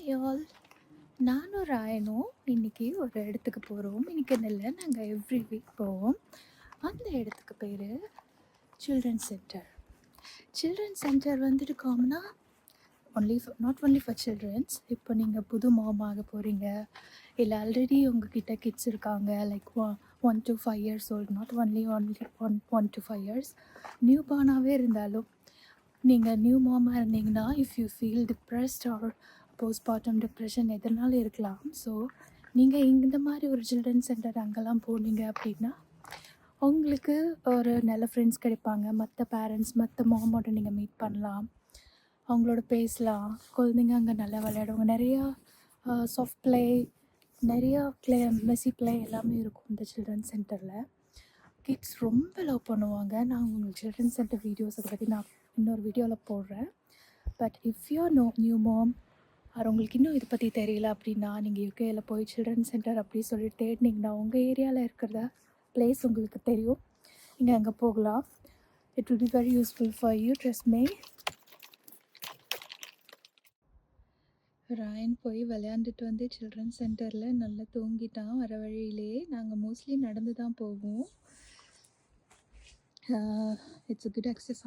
Hi all நானும் ராயனும் இன்னைக்கு ஒரு இடத்துக்கு போகிறோம் இன்னைக்குன்னு இல்லை நாங்கள் எவ்ரி வீக் போவோம். அந்த இடத்துக்கு பேர் சில்ட்ரன் சென்டர் சில்ட்ரன் சென்டர் வந்துட்டு காமனா only not only for childrens இப்போ நீங்கள் புது மாம் ஆக போகிறீங்க இல்லை ஆல்ரெடி உங்ககிட்ட கிட்ஸ் இருக்காங்க. Like one to five years old not only only one one to five years new பார்னாகவே இருந்தாலும் நீங்கள் நியூ மாமாக இருந்தீங்கன்னா if you feel depressed or postpartum depression எதனாலும் இருக்கலாம். ஸோ நீங்கள் இந்த மாதிரி ஒரு சில்ட்ரன் சென்டர் அங்கெல்லாம் போனீங்க அப்படின்னா உங்களுக்கு ஒரு நல்ல ஃப்ரெண்ட்ஸ் கிடைப்பாங்க. மற்ற பேரண்ட்ஸ் மற்ற மாமோட நீங்கள் மீட் பண்ணலாம். அவங்களோட பேசலாம். குழந்தைங்க அங்கே நல்லா விளையாடுவாங்க. நிறையா சாஃப்ட் ப்ளே நிறையா ப்ளே மெஸ்ஸி ப்ளே எல்லாமே இருக்கும் இந்த சில்ட்ரன் சென்டரில் கிட்ஸ் ரொம்ப லவ் பண்ணுவாங்க. நான் உங்களுக்கு சில்ட்ரன் சென்டர் வீடியோஸ் அதை பற்றி நான் இன்னொரு வீடியோவில் போடுறேன். But if you know new mom அது உங்களுக்கு இன்னும் இதை பற்றி தெரியல அப்படின்னா நீங்கள் யூகேயில் போய் சில்ட்ரன் சென்டர் அப்படி சொல்லி தேடினீங்கன்னா உங்கள் ஏரியாவில் இருக்கிற பிளேஸ் உங்களுக்கு தெரியும். நீங்கள் அங்கே போகலாம். It will be very useful for you dress மே ராயன் போய் விளையாண்டுட்டு வந்து சில்ட்ரன் சென்டரில் நல்லா தூங்கிட்டான். வர வழியிலே நாங்கள் மோஸ்ட்லி நடந்து தான் போவோம் இட்ஸ் அ குட் எக்ஸசைஸ்